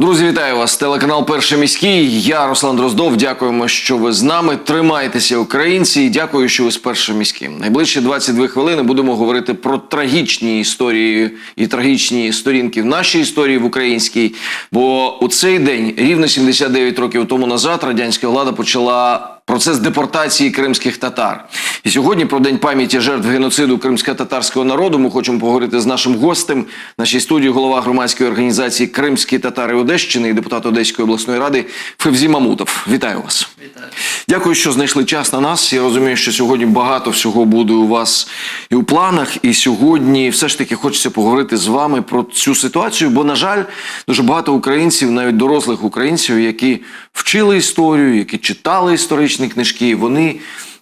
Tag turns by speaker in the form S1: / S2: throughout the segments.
S1: Друзі, вітаю вас! Телеканал Перший міський. Я Руслан Дроздов. Дякуємо, що ви з нами. Тримайтеся, українці, і дякую, що ви з першим міським. Найближчі 22 хвилини будемо говорити про трагічні історії і трагічні сторінки в нашій історії в українській. Бо у цей день, рівно 79 років тому назад, радянська влада почала. Процес депортації кримських татар. І сьогодні про день пам'яті жертв геноциду кримсько-татарського народу ми хочемо поговорити з нашим гостем. В нашій студії голова громадської організації Кримські татари Одещини і депутат Одеської обласної ради Февзі Мамутов. Вітаю вас.
S2: Вітаю.
S1: Дякую, що знайшли час на нас. Я розумію, що сьогодні багато всього буде у вас і у планах. І сьогодні все ж таки хочеться поговорити з вами про цю ситуацію. Бо, на жаль, дуже багато українців, навіть дорослих українців, які вчили історію, які читали історичні книжки, вони.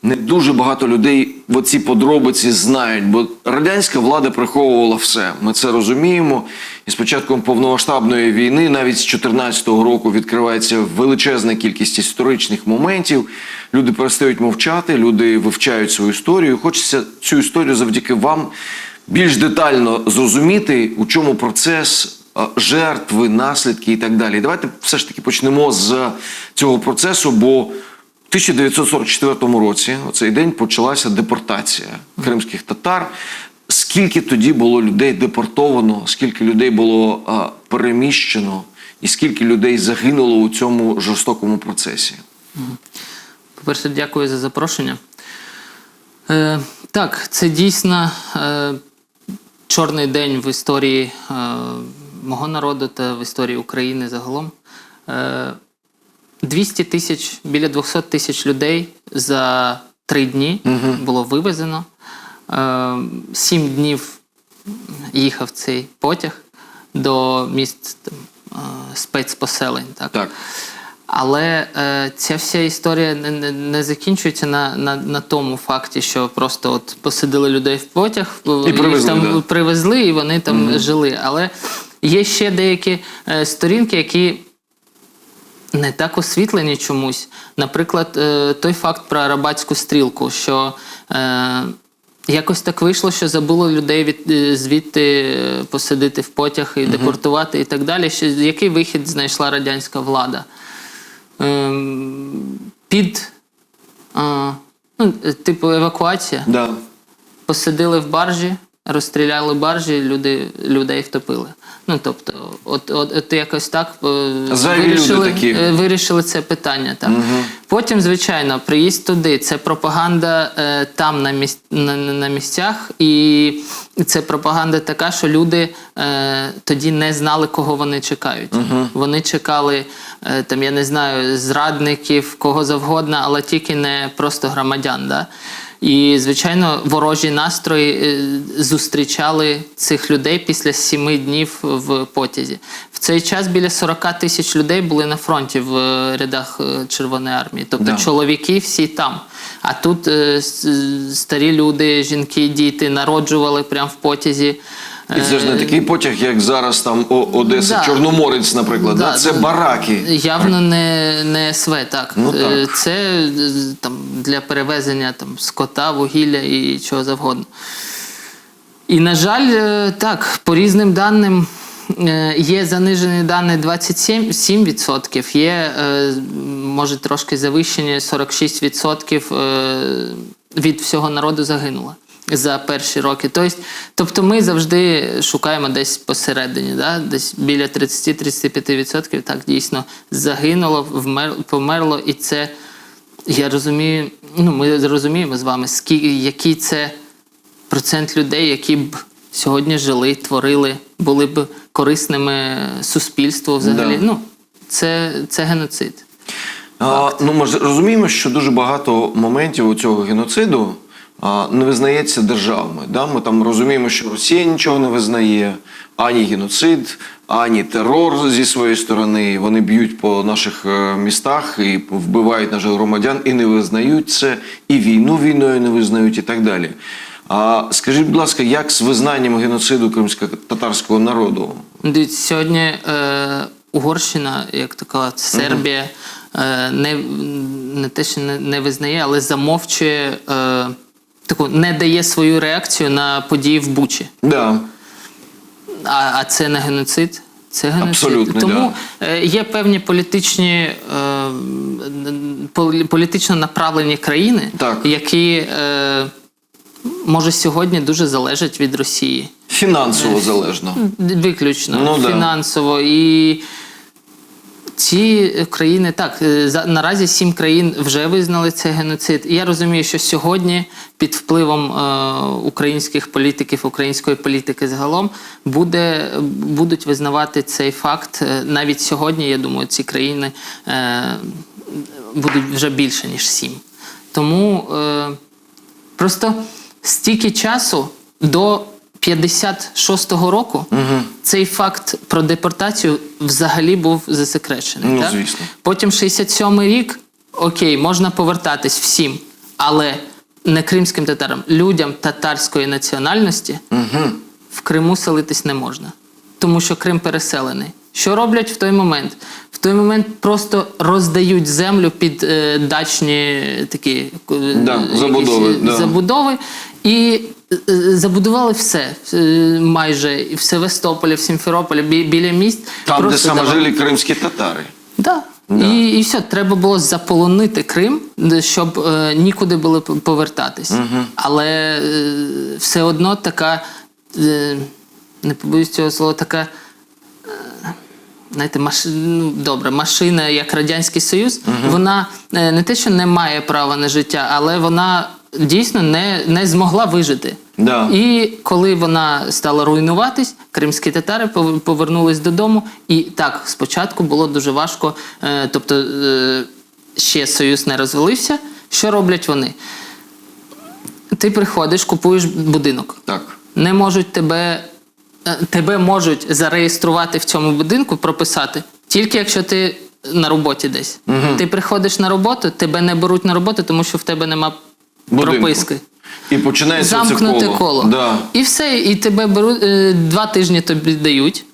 S1: Не дуже багато людей в оці подробиці знають, бо радянська влада приховувала все. Ми це розуміємо. І з початком повномасштабної війни, навіть з 2014 року, відкривається величезна кількість історичних моментів. Люди перестають мовчати, люди вивчають свою історію. Хочеться цю історію завдяки вам більш детально зрозуміти, у чому процес жертви, наслідки і так далі. Давайте все ж таки почнемо з цього процесу, бо в 1944 році, у цей день, почалася депортація кримських татар. Скільки тоді було людей депортовано, скільки людей було переміщено, і скільки людей загинуло у цьому жорстокому процесі?
S2: По-перше, дякую за запрошення. Е, так, це дійсно е, чорний день в історії е, мого народу та в історії України загалом. Е, 200 тисяч, біля 200 тисяч людей за три дні було вивезено. Е, Сім днів їхав цей потяг до міст там, е, спецпоселень. Так?
S1: Так.
S2: Але е, ця вся історія не, не, не закінчується на, на, на тому факті, що просто от посадили людей в потяг,
S1: І привезли,
S2: там
S1: да.
S2: привезли, і вони там жили. Але є ще деякі е, сторінки, які не так освітлені чомусь. Наприклад, е, той факт про арабатську стрілку, що е, якось так вийшло, що забуло людей від, звідти посадити в потяг і депортувати і так далі. Що, який вихід знайшла радянська влада? Ем, під ну, типу евакуація.
S1: Да.
S2: Посадили в баржі, розстріляли баржі, люди, людей втопили. Ну тобто, от, от, от якось так е,
S1: люди
S2: вирішили,
S1: такі.
S2: е, вирішили це питання. Так. Потім, звичайно, приїзд туди. Це пропаганда е, там на, місць, на, на місцях, і це пропаганда така, що люди е, тоді не знали, кого вони чекають. Вони чекали, е, там, я не знаю, зрадників, кого завгодно, але тільки не просто громадян. Да? І, звичайно, ворожі настрої е, зустрічали цих людей після сіми днів в потязі. В цей час біля 40 тисяч людей були на фронті в е, рядах е, Червоної армії. Тобто
S1: Да.
S2: чоловіки всі там. А тут старі люди, жінки, діти народжували прямо в потязі.
S1: І це ж не такий потяг, як зараз там Одеса,
S2: Е, Да.
S1: Чорноморець, наприклад. Да,
S2: Да,
S1: Це бараки.
S2: Явно не, не СВ, так.
S1: Ну, так.
S2: Е, Це е, там, для перевезення там, скота, вугілля і чого завгодно. І, на жаль, е, так, по різним даним. е, Є занижені дані 27%, є, е, може, трошки завищені 46% е, від всього народу загинуло за перші роки. Тобто, тобто ми завжди шукаємо десь посередині, да? десь біля 30-35% так дійсно загинуло, вмер, померло, і це я розумію, ну ми розуміємо з вами, скільки, який це процент людей, які б сьогодні жили, творили, були б корисними суспільству взагалі.
S1: Да.
S2: Ну, це, це геноцид.
S1: А, ну, ми ж розуміємо, що дуже багато моментів у цього геноциду не визнається державами. Да? Ми там розуміємо, що Росія нічого не визнає, ані геноцид, ані терор зі своєї сторони. Вони б'ють по наших е, містах і вбивають наших громадян і не визнають це, і війну війною не визнають, і так далі. А скажіть, будь ласка, як з визнанням геноциду кримсько-татарського народу?
S2: Дивіться, сьогодні е, Угорщина, як така Сербія, е, не, не те, що не, не визнає, але замовчує, е, таку, не дає свою реакцію на події в Бучі.
S1: Да.
S2: А, а це не геноцид, Це геноцид.
S1: Абсолютно,
S2: Тому е, є певні політичні, е, політично направлені країни,
S1: Так.
S2: які е, може сьогодні дуже залежать від Росії.
S1: Фінансово залежно.
S2: Виключно
S1: Ну, да.
S2: фінансово. І ці країни так е, наразі сім країн вже визнали цей геноцид. І я розумію, що сьогодні під впливом е, українських політиків, української політики загалом буде будуть визнавати цей факт. Е, Навіть сьогодні, я думаю, ці країни будуть вже більше ніж сім. Тому Просто стільки часу до 56-го року цей факт про депортацію взагалі був засекречений.
S1: Ну,
S2: так?
S1: звісно.
S2: Потім 67-й рік, окей, можна повертатись всім, але не кримським татарам, людям татарської національності в Криму селитись не можна. Тому що Крим переселений. Що роблять в той момент? В той момент просто роздають землю під е, дачні такі е,
S1: Да,
S2: якісь,
S1: забудови,
S2: е,
S1: да.
S2: забудови і забудували все е, майже і в Севастополі, в Сімферополі, бі- біля міст.
S1: Там, де саме
S2: давали.
S1: жили кримські татари.
S2: Да.
S1: Да.
S2: І, і все, треба було заполонити Крим, щоб е, нікуди було повертатись. Але е, все одно така, е, не побоюсь цього слова, така. е, Знаєте, маш... ну, добре, машина, як Радянський Союз, вона е, не те, що не має права на життя, але вона дійсно не, не змогла вижити.
S1: Да.
S2: І коли вона стала руйнуватись, кримські татари повернулись додому. І так, спочатку було дуже важко, е, тобто е, ще союз не розвалився. Що роблять вони? Ти приходиш, купуєш будинок.
S1: Так.
S2: Не можуть тебе, е, тебе можуть зареєструвати в цьому будинку, прописати, тільки якщо ти на роботі десь. Ти приходиш на роботу, тебе не беруть на роботу, тому що в тебе нема. Прописки.
S1: І починається
S2: Замкнути
S1: це коло.
S2: коло.
S1: Да.
S2: І все, і тебе беруть е, два тижні тобі дають.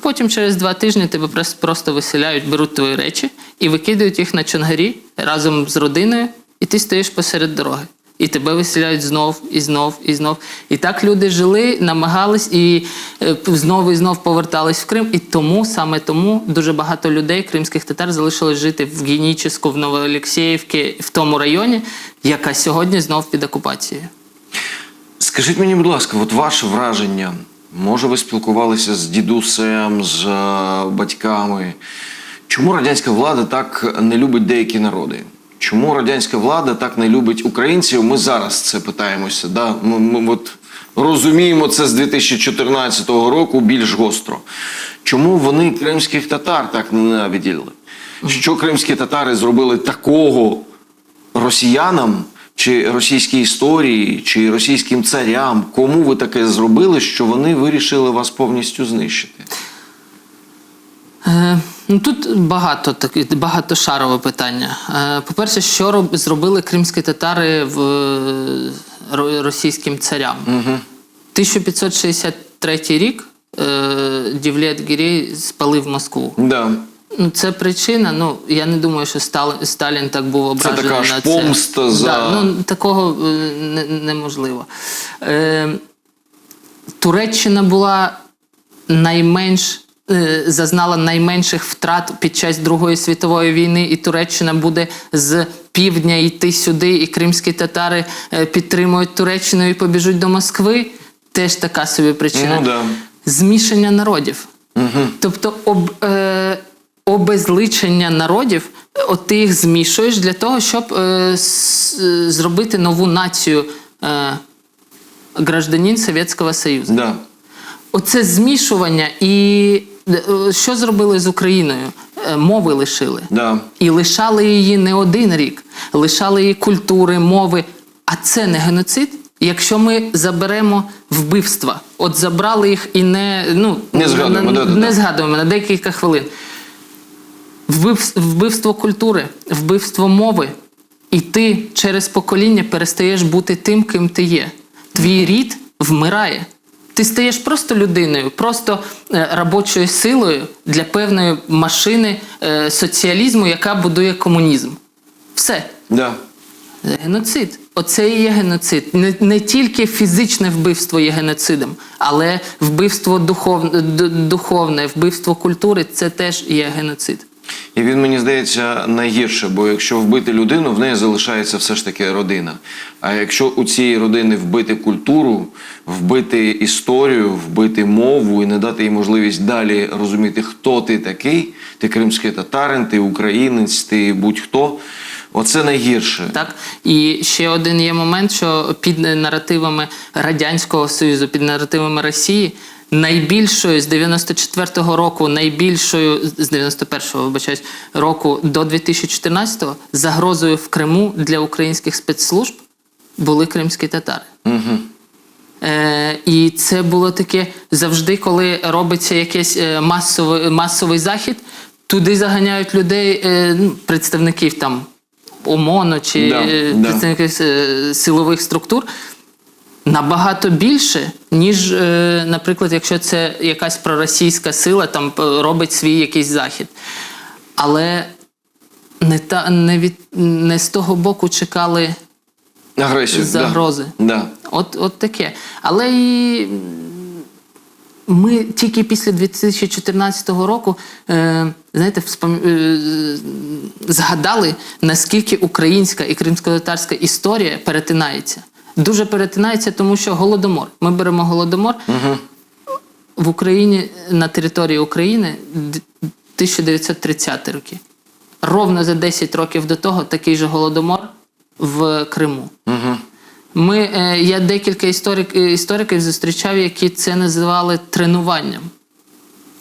S2: Потім через два тижні тебе просто виселяють, беруть твої речі і викидають їх на чонгарі разом з родиною, і ти стоїш посеред дороги. І тебе виселяють знов і знов і знов. І так люди жили, намагались і е, знову і знов повертались в Крим. І тому, саме тому, дуже багато людей, кримських татар, залишилось жити в Генічеську, в Новоолексіївці, в тому районі, яка сьогодні знов під окупацією.
S1: Скажіть мені, будь ласка, от ваше враження. Може, ви спілкувалися з дідусем, з е, батьками? Чому радянська влада так не любить деякі народи? Чому радянська влада так не любить українців? Ми зараз це питаємося. Да? Ми, ми от розуміємо це з 2014 року більш гостро. Чому вони кримських татар так ненавиділи? Що кримські татари зробили такого росіянам, чи російській історії, чи російським царям, кому ви таке зробили, що вони вирішили вас повністю знищити?
S2: Ну тут багато таки, багатошарове питання. Е, по-перше, що роб, зробили кримські татари в е, російським царям? Угу. 1563 рік е, Дівлет Гірей спалив Москву.
S1: Да.
S2: Ну, це причина. Ну я не думаю, що Сталін, Сталін так був ображений
S1: така ж
S2: на
S1: помста
S2: це.
S1: за-
S2: Да, ну, такого не, неможливо. Е, Туреччина була найменш. Е, Зазнала найменших втрат під час Другої світової війни, і Туреччина буде з півдня йти сюди, і кримські татари е, підтримують Туреччину і побіжуть до Москви. Теж така собі причина.
S1: Ну, да.
S2: Змішання народів. Тобто об, е, обезличення народів, от ти їх змішуєш для того, щоб е, с, е, зробити нову націю е, гражданин Совєтського Союзу.
S1: Да.
S2: Оце змішування і що зробили з Україною? Е, Мови лишили.
S1: Да.
S2: І лишали її не один рік, лишали її культури, мови. А це не геноцид. Якщо ми заберемо вбивства, от забрали їх і не ну
S1: Не згадуємо,
S2: на,
S1: да-да-да.
S2: згадуємо на декілька хвилин. Вбив, вбивство культури, вбивство мови, і ти через покоління перестаєш бути тим, ким ти є. Твій рід вмирає. Ти стаєш просто людиною, просто е, робочою силою для певної машини е, соціалізму, яка будує комунізм. Все.
S1: Да.
S2: Геноцид. Оце і є геноцид. Не, не тільки фізичне вбивство є геноцидом, але вбивство духовне, духовне, вбивство культури це теж є геноцид.
S1: І він мені здається найгірше, бо якщо вбити людину, в неї залишається все ж таки родина. А якщо у цієї родини вбити культуру, вбити історію, вбити мову і не дати їй можливість далі розуміти, хто ти такий, ти кримський татарин, ти українець, ти будь-хто, оце найгірше.
S2: Так і ще один є момент, що під наративами радянського союзу, під наративами Росії. Найбільшою з 94-го року, найбільшою з 91-го, вибачаюсь, року до 2014-го загрозою в Криму для українських спецслужб були кримські татари.
S1: Угу.
S2: Е, і це було таке завжди, коли робиться якийсь е, масовий, масовий захід, туди заганяють людей, е, ну, представників там ОМОНу чи
S1: Да,
S2: е,
S1: да.
S2: представників е, силових структур. Набагато більше, ніж, е, наприклад, якщо це якась проросійська сила там е, робить свій якийсь захід. Але не, та, не, від, не з того боку чекали
S1: Агресію.
S2: Загрози.
S1: Да. Да.
S2: От, от таке. Але і ми тільки після 2014 року, е, знаєте, вспом- е, згадали, наскільки українська і кримсько-татарська історія перетинається. Дуже перетинається, тому що голодомор. Ми беремо голодомор в Україні на території України 1930 роки. Ровно за 10 років до того такий же голодомор в Криму.
S1: Угу.
S2: Ми, е, я декілька історик, е, істориків зустрічав, які це називали тренуванням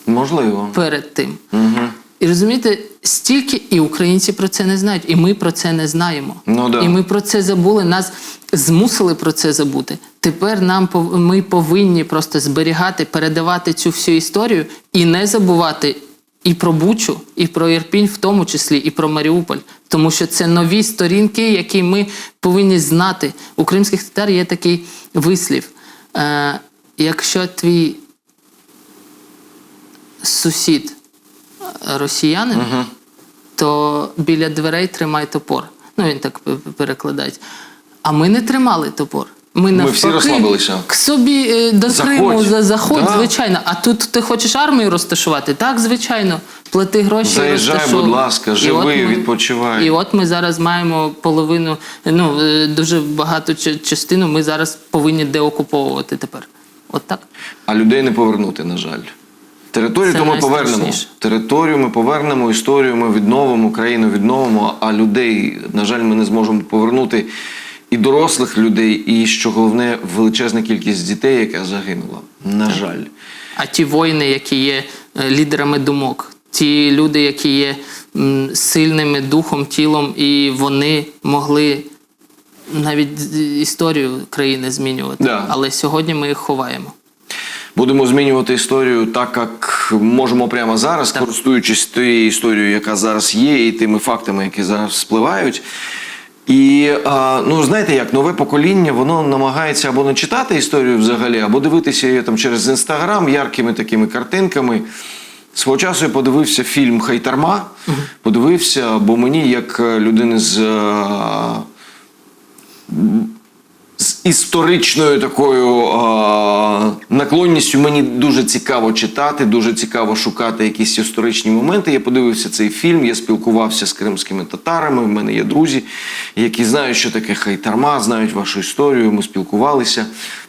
S1: Можливо.
S2: перед тим.
S1: Угу.
S2: І розумієте, стільки і українці про це не знають, і ми про це не знаємо.
S1: Ну да.
S2: І ми про це забули, нас змусили про це забути. Тепер нам ми повинні просто зберігати, передавати цю всю історію і не забувати і про Бучу, і про Ірпінь, в тому числі, і про Маріуполь. Тому що це нові сторінки, які ми повинні знати. У кримських татар є такий вислів. Е, якщо твій сусід росіянин, то біля дверей тримай топор. Ну, він так перекладає. А ми не тримали топор. Ми, навпаки,
S1: всі розслабилися.
S2: К собі е, до
S1: Заходь.
S2: Криму за заход,
S1: Да.
S2: звичайно. А тут ти хочеш армію розташувати? Так, звичайно. Плати гроші.
S1: Заїжджай, будь ласка, живи,
S2: ми-
S1: відпочивай.
S2: І от ми зараз маємо половину, ну е, дуже багату частину. Ми зараз повинні деокуповувати тепер. От так.
S1: А людей не повернути, на жаль. Територію
S2: Це
S1: то ми повернемо. Територію ми повернемо, історію ми відновимо, країну відновимо, а людей, на жаль, ми не зможемо повернути і дорослих людей, і що головне, величезна кількість дітей, яка загинула. На жаль.
S2: А ті воїни, які є е, лідерами думок, ті люди, які є сильними духом, тілом, і вони могли навіть історію країни змінювати.
S1: Да.
S2: Але сьогодні ми їх ховаємо.
S1: Будемо змінювати історію так, як можемо прямо зараз,
S2: Так.
S1: користуючись тією історією, яка зараз є, і тими фактами, які зараз спливають. І ну знаєте, як нове покоління, воно намагається або не читати історію взагалі, або дивитися її там через інстаграм яркими такими картинками. Свого часу я подивився фільм Хайтарма. Подивився, бо мені, як людини з. Історичною такою а, наклонністю мені дуже цікаво читати, дуже цікаво шукати якісь історичні моменти. Я подивився цей фільм, я спілкувався з кримськими татарами. В мене є друзі, які знають, що таке хайтарма, знають вашу історію. Ми спілкувалися.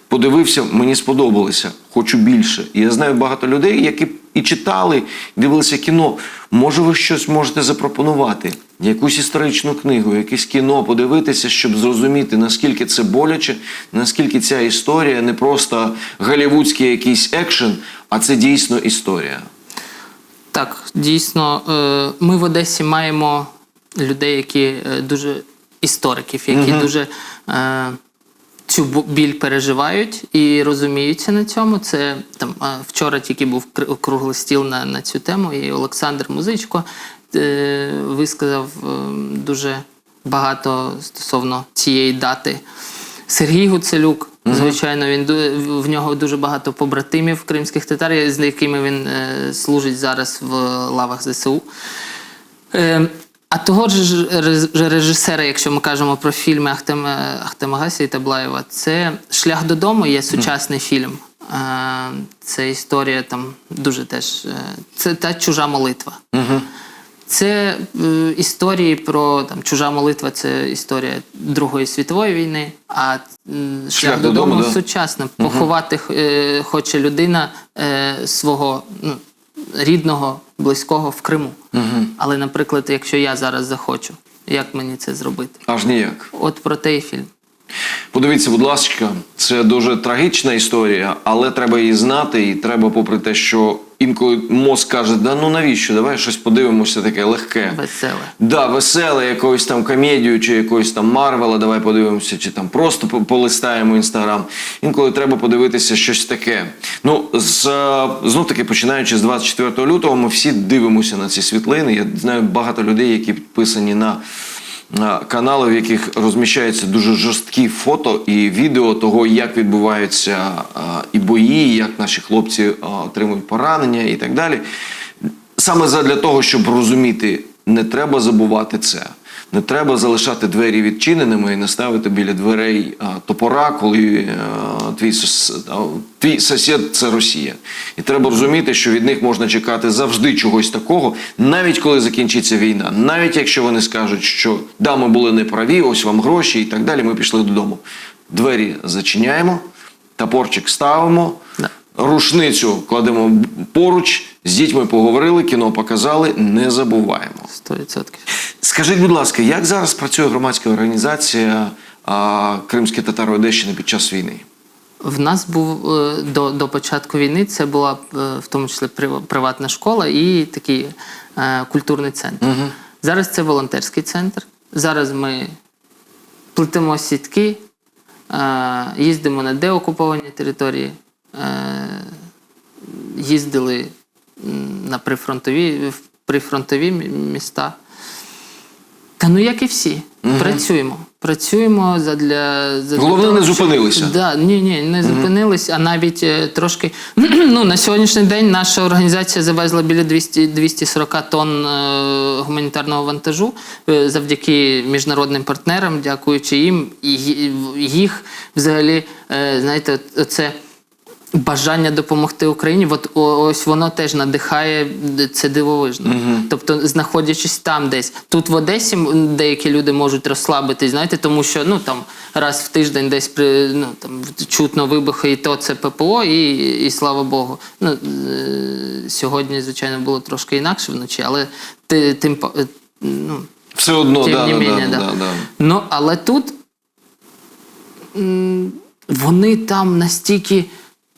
S1: Подивився, мені сподобалося. Хочу більше. Я знаю багато людей, які і читали, і дивилися кіно. Може, ви щось можете запропонувати? Якусь історичну книгу, якесь кіно подивитися, щоб зрозуміти, наскільки це боляче, наскільки ця історія не просто голівудський якийсь екшен, а це дійсно історія.
S2: Так, дійсно, е, ми в Одесі маємо людей, які е, дуже істориків, які дуже е, цю біль переживають і розуміються на цьому. Це там вчора тільки був круглий стіл на, на цю тему, і Олександр Музичко висказав е, дуже багато стосовно цієї дати. Сергій Гуцелюк, звичайно, він в нього дуже багато побратимів кримських татар, з якими він е, служить зараз в лавах ЗСУ. Е, А того ж режисера, якщо ми кажемо про фільми Ахтем, Ахтемагасі і Таблаєва, це Шлях додому є сучасний фільм. Е, Це історія там дуже теж. е, Це та чужа молитва. Це е, історії про там чужа молитва, це історія Другої світової війни. А м, шлях,
S1: додому,
S2: додому,
S1: да.
S2: сучасне. Поховати е, хоче людина е, свого ну, рідного, близького в Криму. Але, наприклад, якщо я зараз захочу, як мені це зробити?
S1: Аж ніяк.
S2: От про те і фільм.
S1: Подивіться, будь ласка, це дуже трагічна історія, але треба її знати, і треба, попри те, що інколи мозк каже, да ну навіщо? Давай щось подивимося таке легке.
S2: Веселе.
S1: Да, веселе, якоюсь там комедію, чи якоюсь там Марвела, давай подивимося, чи там просто полистаємо інстаграм. Інколи треба подивитися щось таке. Ну, з, знов таки, починаючи з 24 лютого, ми всі дивимося на ці світлини. Я знаю багато людей, які підписані на канали, в яких розміщаються дуже жорсткі фото і відео того, як відбуваються е, і бої, як наші хлопці е, отримують поранення і так далі. Саме задля того, щоб розуміти, не треба забувати це. Не треба залишати двері відчиненими і не ставити біля дверей а, топора, коли а, твій, сос, а, твій сусід це Росія. І треба розуміти, що від них можна чекати завжди чогось такого, навіть коли закінчиться війна, навіть якщо вони скажуть, що да, ми були неправі, ось вам гроші і так далі. Ми пішли додому. Двері зачиняємо, топорчик ставимо.
S2: Да.
S1: Рушницю кладемо поруч, з дітьми поговорили, кіно показали, не забуваємо.
S2: 100%.
S1: Скажіть, будь ласка, як зараз працює громадська організація Кримські татари Одещини під час війни?
S2: В нас був е, до, до початку війни це була е, в тому числі приватна школа і такий е, культурний центр. Зараз це волонтерський центр. Зараз ми плетемо сітки, е, їздимо на деокуповані території, е, їздили на прифронтові, в прифронтові міста. Та ну як і всі, працюємо. Працюємо задля, задля
S1: Головне,
S2: того,
S1: не зупинилися.
S2: Да, ні, ні, не зупинились, а навіть е, трошки. ну, на сьогоднішній день наша організація завезла біля 200, 240 тонн е, гуманітарного вантажу е, завдяки міжнародним партнерам, дякуючи їм. І їх взагалі, е, знаєте, от- це. Бажання допомогти Україні, от ось воно теж надихає це дивовижно. Тобто, знаходячись там десь. Тут в Одесі деякі люди можуть розслабитись, знаєте, тому що ну там раз в тиждень десь при ну там чутно вибухи, і то це ППО, і, і слава Богу. Ну е, сьогодні, звичайно, було трошки інакше вночі, але ти, тим е, ну,
S1: Все одно,
S2: Тим
S1: да,
S2: не
S1: да,
S2: менее,
S1: да,
S2: да.
S1: да, да.
S2: Ну, але тут вони там настільки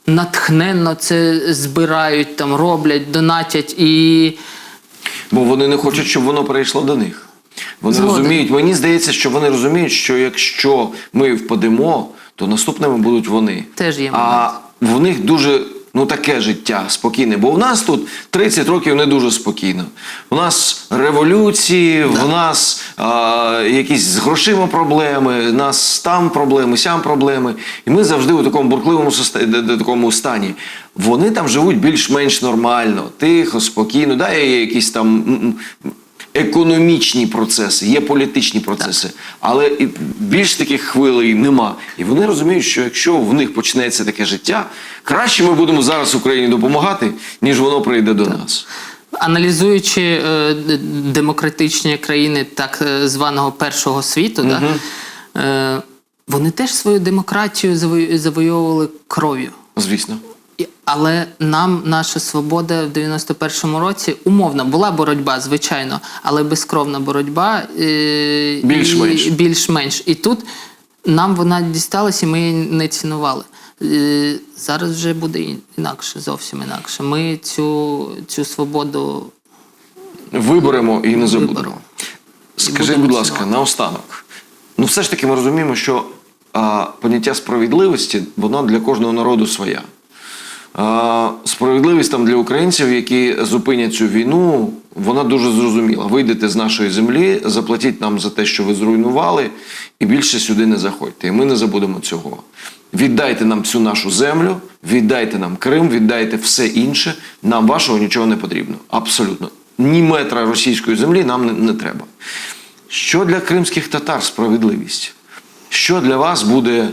S2: натхненно це збирають, там роблять, донатять і.
S1: Бо вони не хочуть, щоб воно перейшло до них. Вони
S2: Згоден.
S1: розуміють, мені здається, що вони розуміють, що якщо ми впадемо, то наступними будуть вони.
S2: Теж є
S1: А в них дуже ну таке життя спокійне. Бо в нас тут 30 років не дуже спокійно. У нас революції, в нас а, якісь з грошима проблеми, у нас там проблеми, сям проблеми. І ми завжди у такому д- такому стані. Вони там живуть більш-менш нормально, тихо, спокійно. Да, є якісь там. Економічні процеси, є політичні процеси, але і більш таких хвилей нема. І вони розуміють, що якщо в них почнеться таке життя, краще ми будемо зараз Україні допомагати, ніж воно прийде до нас.
S2: Аналізуючи е, демократичні країни так е, званого першого світу, да, е, вони теж свою демократію заво- завойовували кров'ю.
S1: Звісно.
S2: І- Але нам наша свобода в 91-му році умовно була боротьба, звичайно, але безкровна боротьба е,
S1: Більш-менш.
S2: і, більш-менш. І тут нам вона дісталась, і ми її не цінували. Е, Зараз вже буде інакше, зовсім інакше. Ми цю, цю свободу
S1: Виберемо і не забудемо. Скажіть, будь ласка,
S2: цінувати.
S1: наостанок. Ну, все ж таки, ми розуміємо, що а, поняття справедливості, воно для кожного народу своя. Справедливість там для українців, які зупинять цю війну, вона дуже зрозуміла. Вийдете з нашої землі, заплатіть нам за те, що ви зруйнували, і більше сюди не заходьте. І ми не забудемо цього. Віддайте нам цю нашу землю, віддайте нам Крим, віддайте все інше. Нам вашого нічого не потрібно. Абсолютно. ні метра російської землі нам не, не треба. Що для кримських татар справедливість? Що для вас буде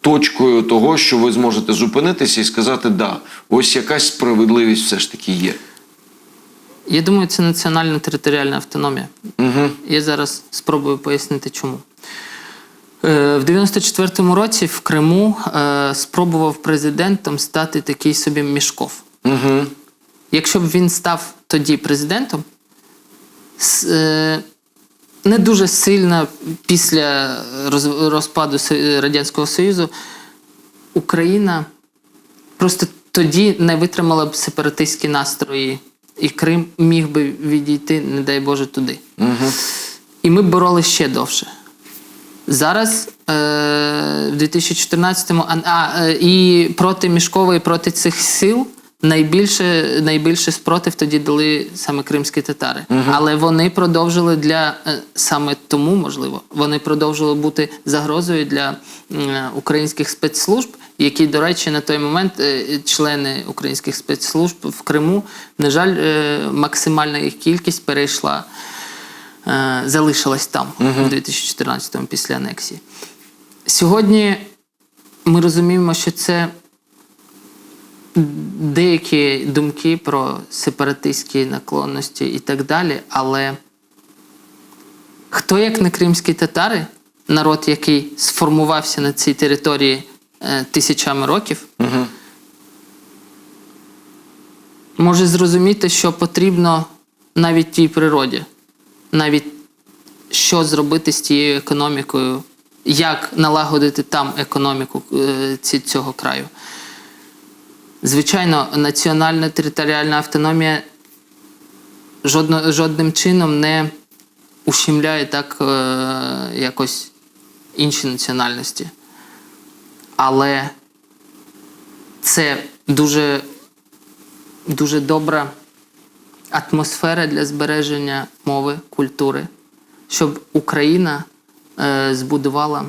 S1: точкою того, що ви зможете зупинитися і сказати, да, ось якась справедливість все ж таки є.
S2: Я думаю, це національна територіальна автономія.
S1: Угу.
S2: Я зараз спробую пояснити, чому. Е, В 94-му році в Криму е, спробував президентом стати такий собі Мішков.
S1: Угу.
S2: Якщо б він став тоді президентом, с- е, не дуже сильно після розпаду Радянського Союзу Україна просто тоді не витримала б сепаратистські настрої, і Крим міг би відійти, не дай Боже, туди.
S1: Угу.
S2: І ми б боролися ще довше. Зараз, е, в 2014-му, а, а, і проти Мішкова, і проти цих сил найбільше, найбільше спротив тоді дали саме кримські татари. Але вони продовжили для е, саме тому, можливо, вони продовжили бути загрозою для е, українських спецслужб, які, до речі, на той момент е, члени українських спецслужб в Криму, на жаль, максимальна їх кількість перейшла залишилась там у 2014-му після анексії. Сьогодні ми розуміємо, що це деякі думки про сепаратистські наклонності і так далі, але хто, як не кримські татари, народ, який сформувався на цій території е, тисячами років,
S1: Угу.
S2: може зрозуміти, що потрібно навіть тій природі, навіть що зробити з тією економікою, як налагодити там економіку е, цього краю. Звичайно, національна територіальна автономія жодно, жодним чином не ущемляє так е, якось інші національності. Але це дуже дуже добра атмосфера для збереження мови, культури, щоб Україна е, збудувала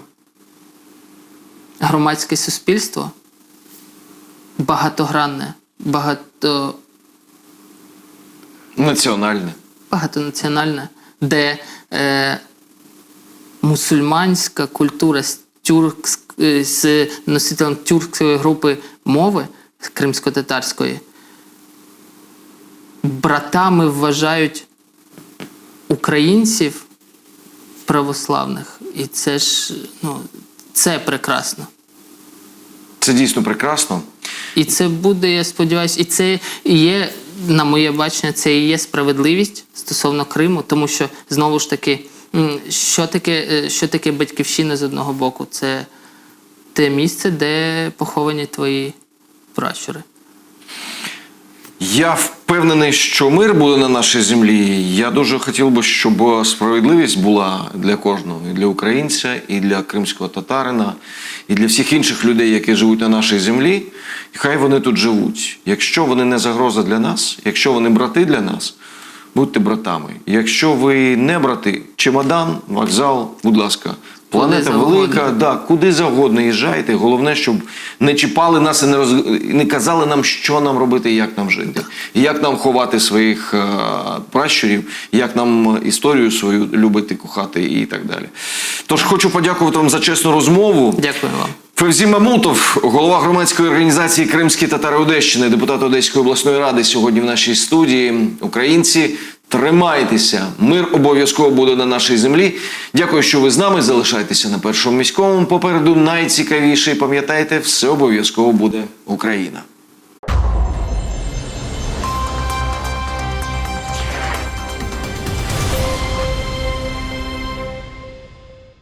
S2: громадське суспільство багатогранне, багато,
S1: Національне.
S2: багатонаціональне, де е, мусульманська культура з, тюркс, е, з носителем тюркської групи мови кримсько-татарської братами вважають українців православних. І це ж ну, це прекрасно.
S1: Це дійсно прекрасно.
S2: І це буде, я сподіваюся, і це є, на моє бачення, це і є справедливість стосовно Криму, тому що знову ж таки, що таке, е, що таке батьківщина з одного боку? Це те місце, де поховані твої пращури.
S1: Я впевнений, що мир буде на нашій землі. Я дуже хотів би, щоб справедливість була для кожного, і для українця, і для кримського татарина, і для всіх інших людей, які живуть на нашій землі. І хай вони тут живуть. Якщо вони не загроза для нас, якщо вони брати для нас, будьте братами. Якщо ви не брати, чемодан, вокзал, будь ласка. Планета велика, да, куди завгодно їжджайте. Головне, щоб не чіпали нас і не роз... не казали нам, що нам робити і як нам жити, і як нам ховати своїх е... пращурів, як нам історію свою любити, кохати і так далі. Тож хочу подякувати вам за чесну розмову.
S2: Дякую вам.
S1: Февзі Мамутов, голова громадської організації Кримські татари Одещини, депутат Одеської обласної ради, сьогодні в нашій студії. Українці, тримайтеся! Мир обов'язково буде на нашій землі. Дякую, що ви з нами. Залишайтеся на першому міському. Попереду найцікавіше. І Пам'ятайте, все обов'язково буде Україна.